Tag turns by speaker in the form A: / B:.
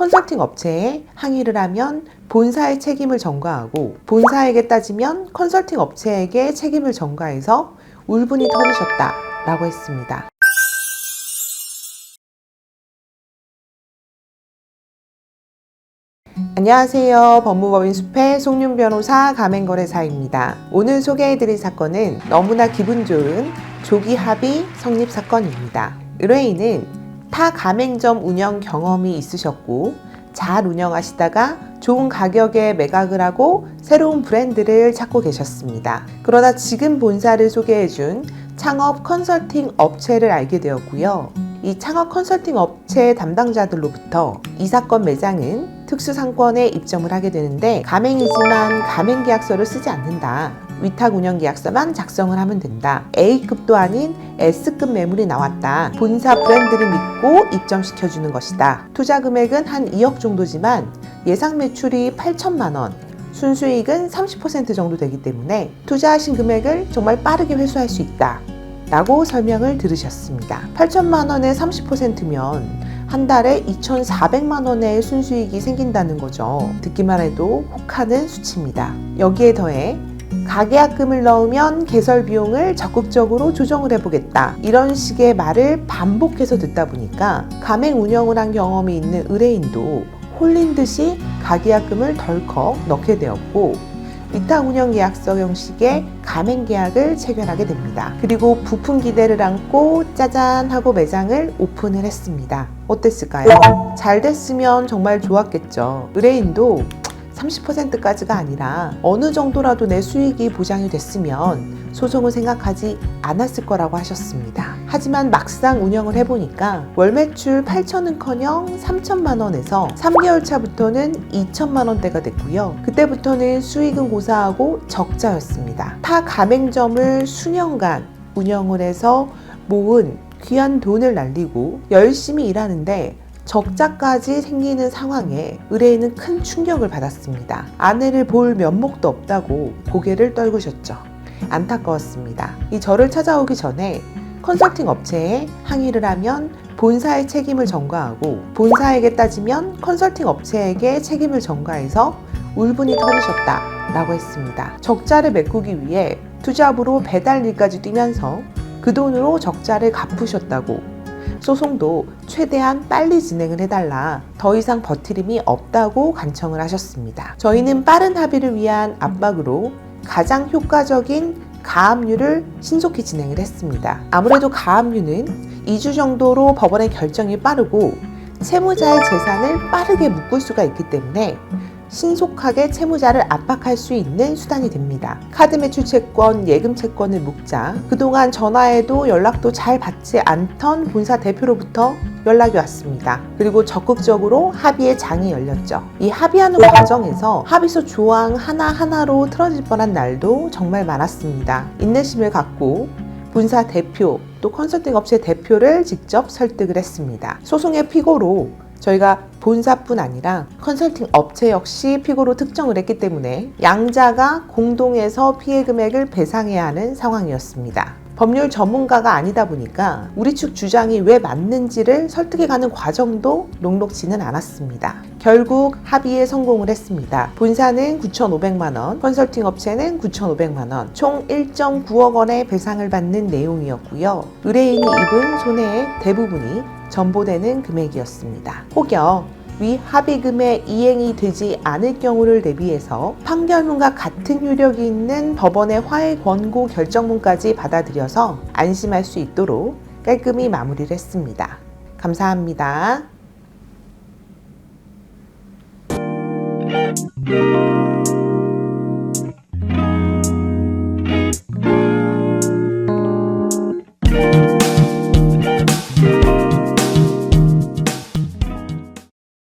A: 컨설팅 업체에 항의를 하면 본사의 책임을 전가하고 본사에게 따지면 컨설팅 업체에게 책임을 전가해서 울분이 터지셨다라고 했습니다. 안녕하세요. 법무법인 숲의 송윤 변호사 가맹거래사입니다. 오늘 소개해드릴 사건은 너무나 기분 좋은 조기 합의 성립 사건입니다. 의뢰인은 타 가맹점 운영 경험이 있으셨고 잘 운영하시다가 좋은 가격에 매각을 하고 새로운 브랜드를 찾고 계셨습니다. 그러다 지금 본사를 소개해준 창업 컨설팅 업체를 알게 되었고요. 이 창업 컨설팅 업체 담당자들로부터 이 사건 매장은 특수상권에 입점을 하게 되는데 가맹이지만 가맹계약서를 쓰지 않는다. 위탁 운영 계약서만 작성을 하면 된다. A급도 아닌 S급 매물이 나왔다. 본사 브랜드를 믿고 입점시켜주는 것이다. 투자 금액은 한 2억 정도지만 예상 매출이 8천만 원, 순수익은 30% 정도 되기 때문에 투자하신 금액을 정말 빠르게 회수할 수 있다. 라고 설명을 들으셨습니다. 8천만 원에 30%면 한 달에 2,400만 원의 순수익이 생긴다는 거죠. 듣기만 해도 혹하는 수치입니다. 여기에 더해 가계약금을 넣으면 개설 비용을 적극적으로 조정을 해보겠다. 이런 식의 말을 반복해서 듣다 보니까 가맹 운영을 한 경험이 있는 의뢰인도 홀린 듯이 가계약금을 덜컥 넣게 되었고 위탁 운영 계약서 형식의 가맹 계약을 체결하게 됩니다. 그리고 부품 기대를 안고 짜잔 하고 매장을 오픈을 했습니다. 어땠을까요? 잘 됐으면 정말 좋았겠죠. 의뢰인도 30%까지가 아니라 어느 정도라도 내 수익이 보장이 됐으면 소송을 생각하지 않았을 거라고 하셨습니다. 하지만 막상 운영을 해보니까 월 매출 8천은커녕 3천만 원에서 3개월 차부터는 2천만 원대가 됐고요. 그때부터는 수익은 고사하고 적자였습니다. 타 가맹점을 수년간 운영을 해서 모은 귀한 돈을 날리고 열심히 일하는데 적자까지 생기는 상황에 의뢰인은 큰 충격을 받았습니다. 아내를 볼 면목도 없다고 고개를 떨구셨죠. 안타까웠습니다. 이 저를 찾아오기 전에 컨설팅 업체에 항의를 하면 본사의 책임을 전가하고 본사에게 따지면 컨설팅 업체에게 책임을 전가해서 울분이 터지셨다 라고 했습니다. 적자를 메꾸기 위해 투잡으로 배달일까지 뛰면서 그 돈으로 적자를 갚으셨다고 소송도 최대한 빨리 진행을 해달라 더 이상 버티림이 없다고 간청을 하셨습니다. 저희는 빠른 합의를 위한 압박으로 가장 효과적인 가압류를 신속히 진행을 했습니다. 아무래도 가압류는 2주 정도로 법원의 결정이 빠르고 채무자의 재산을 빠르게 묶을 수가 있기 때문에 신속하게 채무자를 압박할 수 있는 수단이 됩니다. 카드 매출 채권, 예금 채권을 묶자 그동안 전화해도 연락도 잘 받지 않던 본사 대표로부터 연락이 왔습니다. 그리고 적극적으로 합의의 장이 열렸죠. 이 합의하는 과정에서 합의서 조항 하나하나로 틀어질 뻔한 날도 정말 많았습니다. 인내심을 갖고 본사 대표 또 컨설팅 업체 대표를 직접 설득을 했습니다. 소송의 피고로 저희가 본사뿐 아니라 컨설팅 업체 역시 피고로 특정을 했기 때문에 양자가 공동해서 피해 금액을 배상해야 하는 상황이었습니다. 법률 전문가가 아니다 보니까 우리 측 주장이 왜 맞는지를 설득해가는 과정도 녹록지는 않았습니다. 결국 합의에 성공을 했습니다. 본사는 9,500만 원, 컨설팅 업체는 9,500만 원, 총 1.9억 원의 배상을 받는 내용이었고요. 의뢰인이 입은 손해의 대부분이 전보되는 금액이었습니다. 혹여 위 합의금의 이행이 되지 않을 경우를 대비해서 판결문과 같은 효력이 있는 법원의 화해 권고 결정문까지 받아들여서 안심할 수 있도록 깔끔히 마무리를 했습니다. 감사합니다. Thank you.